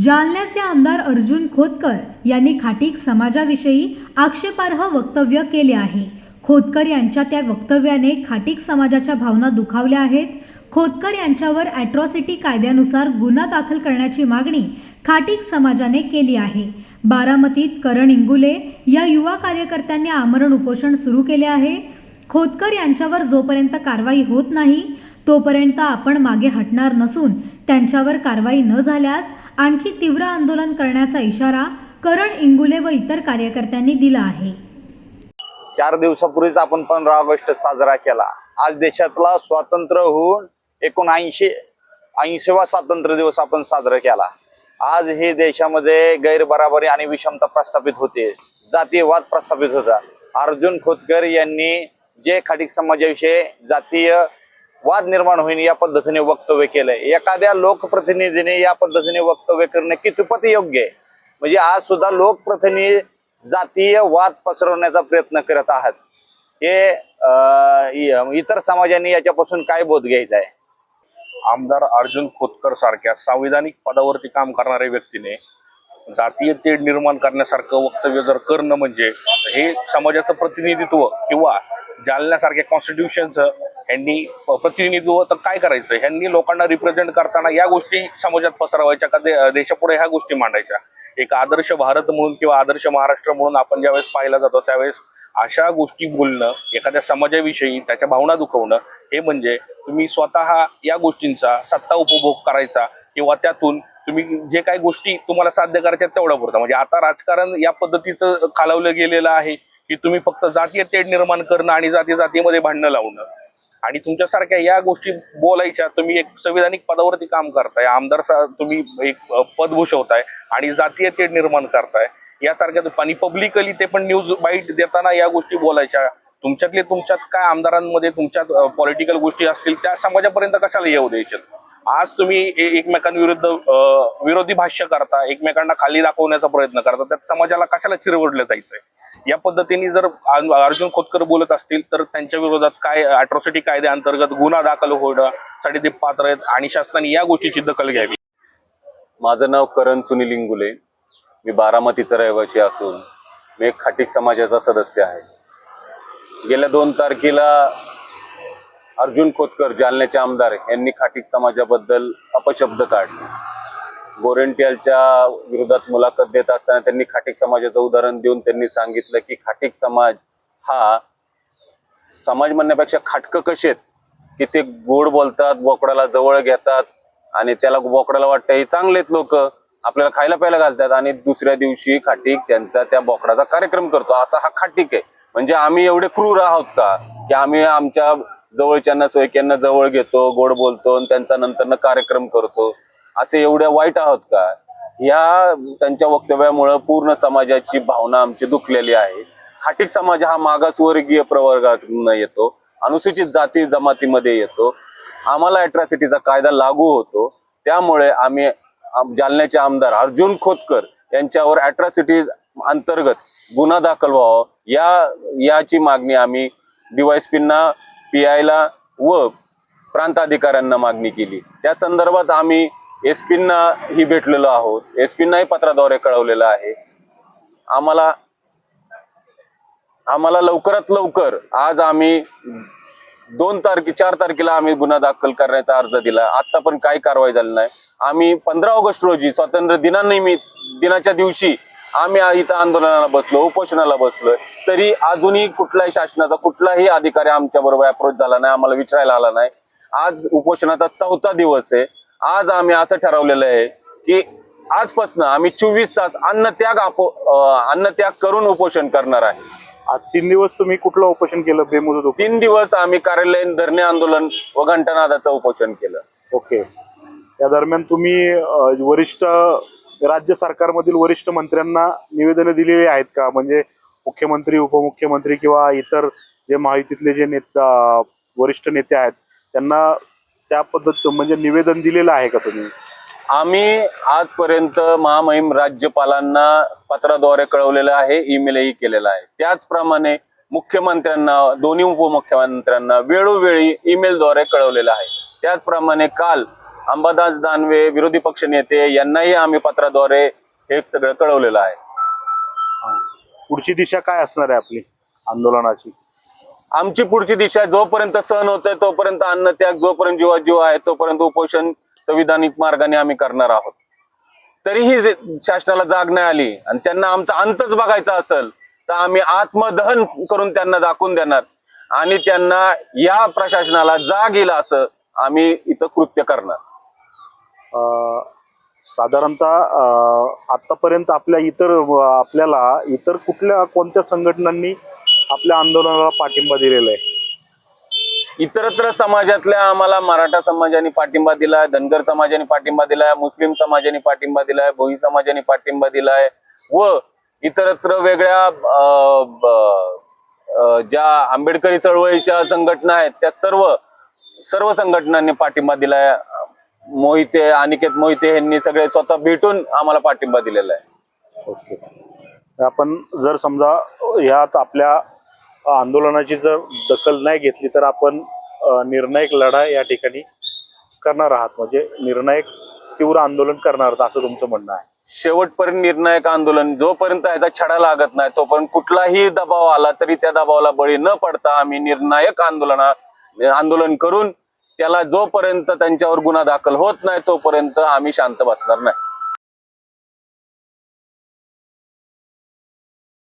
जालन्याचे आमदार अर्जुन खोतकर यांनी खाटीक समाजाविषयी आक्षेपार्ह वक्तव्य केले आहे. खोतकर यांच्या त्या वक्तव्याने खाटीक समाजाच्या भावना दुखावल्या आहेत. खोतकर यांच्यावर ॲट्रॉसिटी कायद्यानुसार गुन्हा दाखल करण्याची मागणी खाटीक समाजाने केली आहे. बारामतीत करण इंगुले या युवा कार्यकर्त्यांनी आमरण उपोषण सुरू केले आहे. खोतकर यांच्यावर जोपर्यंत कारवाई होत नाही तोपर्यंत आपण मागे हटणार नसून त्यांच्यावर कारवाई न झाल्यास आणखी तीव्र आंदोलन करण्याचा इशारा करण इंगुले व इतर कार्यकर्त्यांनी दिला आहे. चार दिवसापूर्वीच आपण पंधरा ऑगस्ट साजरा केला. आज देशातला स्वातंत्र्य होऊन एकोणऐंशी ऐंशीवा स्वातंत्र्य दिवस आपण साजरा केला. आज हे देशामध्ये गैरबराबरी आणि विषमता प्रस्थापित होते. जातीयवाद प्रस्थापित होता. अर्जुन खोतकर यांनी जे खाडिक समाजाविषयी जातीय वाद निर्माण होईल या पद्धतीने वक्तव्य केलंय. एखाद्या लोकप्रतिनिधीने या पद्धतीने वक्तव्य करणे कितपत योग्य आहे? म्हणजे आज सुद्धा लोकप्रतिनिधी जातीय वाद पसरवण्याचा प्रयत्न करत आहात. हे अं, इतर समाजाने याच्यापासून काय बोध घ्यायचा आहे? आमदार अर्जुन खोतकर सारख्या संविधानिक पदावरती काम करणाऱ्या व्यक्तीने जातीय तेढ निर्माण करण्यासारखं वक्तव्य जर करणं म्हणजे हे समाजाचं प्रतिनिधित्व किंवा जालन्यासारख्या कॉन्स्टिट्यूशनचं ह्यांनी प्रतिनिधित्व तर काय करायचं? ह्यांनी लोकांना रिप्रेझेंट करताना या गोष्टी समाजात पसरवायच्या का दे- देशापुढे ह्या गोष्टी मांडायच्या? एक आदर्श भारत म्हणून किंवा आदर्श महाराष्ट्र म्हणून आपण ज्यावेळेस पाहिला जातो त्यावेळेस अशा गोष्टी बोलणं एखाद्या समाजाविषयी त्याच्या भावना दुखवणं हे म्हणजे तुम्ही स्वतः या गोष्टींचा सत्ता उपभोग करायचा किंवा त्यातून तुम्ही जे काही गोष्टी तुम्हाला साध्य करायच्या तेवढ्या पुरता. म्हणजे आता राजकारण या पद्धतीचं खालवलं गेलेलं आहे की तुम्ही फक्त जातीय तेढ निर्माण करणं आणि जाती जातीमध्ये भांडणं लावणं. आणि तुमच्यासारख्या या गोष्टी बोलायच्या तुम्ही एक संविधानिक पदावरती काम करताय आमदार तुम्ही एक पद भूषवताय आणि जातीय तेढ निर्माण करताय. यासारख्या आणि पब्लिकली ते पण न्यूज बाईट देताना या गोष्टी बोलायच्या. तुमच्यातले तुमच्यात काय आमदारांमध्ये तुमच्यात पॉलिटिकल गोष्टी असतील त्या समाजापर्यंत कशाला येऊ द्यायच्या आज तुम्ही एकमेकांविरुद्ध विरोधी भाष्य करता एकमेकांना खाली दाखवण्याचा प्रयत्न करता त्यात समाजाला कशाला चिरवडलं जायचंय? या पद्धतीने जर अर्जुन खोतकर बोलत असतील तर त्यांच्या विरोधात काय अॅट्रॉसिटी कायद्याअंतर्गत गुन्हा दाखल होण्यासाठी ते पात्र आहेत आणि शासनाने या गोष्टीची दखल घ्यावी. माझं नाव करण सुनील इंगुले. मी बारामतीचा रहिवासी असून मी एक खाटीक समाजाचा सदस्य आहे. गेल्या दोन तारखेला अर्जुन खोतकर जालन्याचे आमदार यांनी खाटीक समाजाबद्दल अपशब्द काढले. गोरेंट्यालच्या विरोधात मुलाखत देत असताना त्यांनी खाटीक समाजाचं उदाहरण देऊन त्यांनी सांगितलं की खाटीक समाज हा समाज म्हणण्यापेक्षा खाटकं कसे आहेत? की ते गोड बोलतात बोकडाला जवळ घेतात आणि त्याला बोकडाला वाटतं हे चांगलेत लोक. आपल्याला खायला प्यायला घालतात. आणि दुसऱ्या दिवशी खाटीक त्यांचा त्या बोकडाचा कार्यक्रम करतो. असा हा खाटीक आहे. म्हणजे आम्ही एवढे क्रूर आहोत का? की आम्ही आमच्या जवळच्यांना सोयक्यांना जवळ घेतो गोड बोलतो आणि त्यांचा नंतर कार्यक्रम करतो. असे एवढ्या वाईट आहोत का? ह्या त्यांच्या वक्तव्यामुळं पूर्ण समाजाची भावना आमची दुखलेली आहे. खाटीक समाज हा मागासवर्गीय प्रवर्गातून येतो. अनुसूचित जाती जमातीमध्ये येतो. आम्हाला अॅट्रॉसिटीचा कायदा लागू होतो. त्यामुळे आम्ही जालन्याचे आमदार अर्जुन खोतकर यांच्यावर अॅट्रॉसिटी अंतर्गत गुन्हा दाखल व्हावा. या याची मागणी आम्ही डीवायसपींना पी आयला व प्रांताधिकाऱ्यांना मागणी केली. त्या संदर्भात आम्ही एस पींना ही भेटलेलो आहोत. एस पींनाही पत्राद्वारे कळवलेलं आहे. आम्हाला आम्हाला लवकरात लवकर आज आम्ही दोन तारखे चार तारखेला आम्ही गुन्हा दाखल करण्याचा अर्ज दिला. आता पण काही कारवाई झाली नाही. आम्ही पंधरा ऑगस्ट रोजी स्वातंत्र्य दिनानिमित्त दिनाच्या दिवशी आम्ही इथं आंदोलनाला बसलो उपोषणाला बसलोय तरी अजूनही कुठल्याही शासनाचा कुठलाही अधिकारी आमच्या बरोबर अप्रोच झाला नाही आम्हाला विचारायला आला नाही. आज उपोषणाचा चौथा दिवस आहे. आज आम्ही असं ठरवलेलं आहे की आजपासून आम्ही चोवीस तास अन्नत्याग आपो अन्नत्याग करून उपोषण करणार आहे. आज तीन दिवस तुम्ही कुठलं उपोषण केलं बेमुदत उपोषण? तीन दिवस आम्ही कार्यालयीन धरणे आंदोलन व घंटानादाचं उपोषण केलं. ओके. या दरम्यान तुम्ही अ, वरिष्ठ राज्य सरकारमधील वरिष्ठ मंत्र्यांना निवेदनं दिलेली आहेत का? म्हणजे मुख्यमंत्री उपमुख्यमंत्री किंवा इतर जे महायुतीतले जे नेता वरिष्ठ नेते आहेत त्यांना त्या पद्धत म्हणजे निवेदन दिलेलं आहे का तुम्ही? आम्ही आजपर्यंत महामहिम राज्यपालांना पत्राद्वारे कळवलेलं आहे ईमेलही केलेला आहे. त्याचप्रमाणे मुख्यमंत्र्यांना दोन्ही उपमुख्यमंत्र्यांना वेळोवेळी ईमेलद्वारे कळवलेलं आहे. त्याचप्रमाणे काल अंबादास दानवे विरोधी पक्ष नेते यांनाही आम्ही पत्राद्वारे हे सगळं कळवलेलं आहे. पुढची दिशा काय असणार आहे आपली आंदोलनाची? आमची पुढची दिशा जोपर्यंत सहन होतंय तोपर्यंत अन्नत्याग जोपर्यंत जीवा जीव आहे तोपर्यंत उपोषण संविधानिक मार्गाने आम्ही करणार आहोत. तरीही शासनाला जाग नाही आली आणि त्यांना आमचा अंतच बघायचा असेल तर आम्ही आत्मदहन करून त्यांना दाखवून देणार आणि त्यांना या प्रशासनाला जाग येईल असं आम्ही इथं कृत्य करणार. साधारणतः आत्तापर्यंत आतापर्यंत आपल्या इतर आपल्याला इतर कुठल्या कोणत्या संघटनांनी आपल्या आंदोलनाला पाठिंबा दिलेला आहे? इतरत्र समाजातल्या आम्हाला मराठा समाजाने पाठिंबा दिलाय धनगर समाजाने पाठिंबा दिलाय मुस्लिम समाजाने पाठिंबा दिलाय भोई समाजाने पाठिंबा दिलाय व इतरत्र वेगळ्या ज्या आंबेडकरी चळवळीच्या संघटना आहेत त्या सर्व सर्व संघटनांनी पाठिंबा दिलाय. मोहिते अनिकेत मोहिते यांनी सगळे स्वतः भेटून आम्हाला पाठिंबा दिलेला आहे. ओके. आपण जर समजा ह्यात आपल्या आंदोलनाची जर दखल नाही घेतली तर आपण निर्णायक लढा या ठिकाणी करणार आहात. म्हणजे निर्णायक तीव्र आंदोलन करणार आहात असं तुमचं म्हणणं आहे. शेवटपर्यंत निर्णायक आंदोलन जोपर्यंत याचा छडा लागत नाही तोपर्यंत कुठलाही दबाव आला तरी त्या दबावाला बळी न पडता आम्ही निर्णायक आंदोलना आंदोलन करून त्याला जोपर्यंत त्यांच्यावर गुन्हा दाखल होत नाही तोपर्यंत आम्ही शांत बसणार नाही.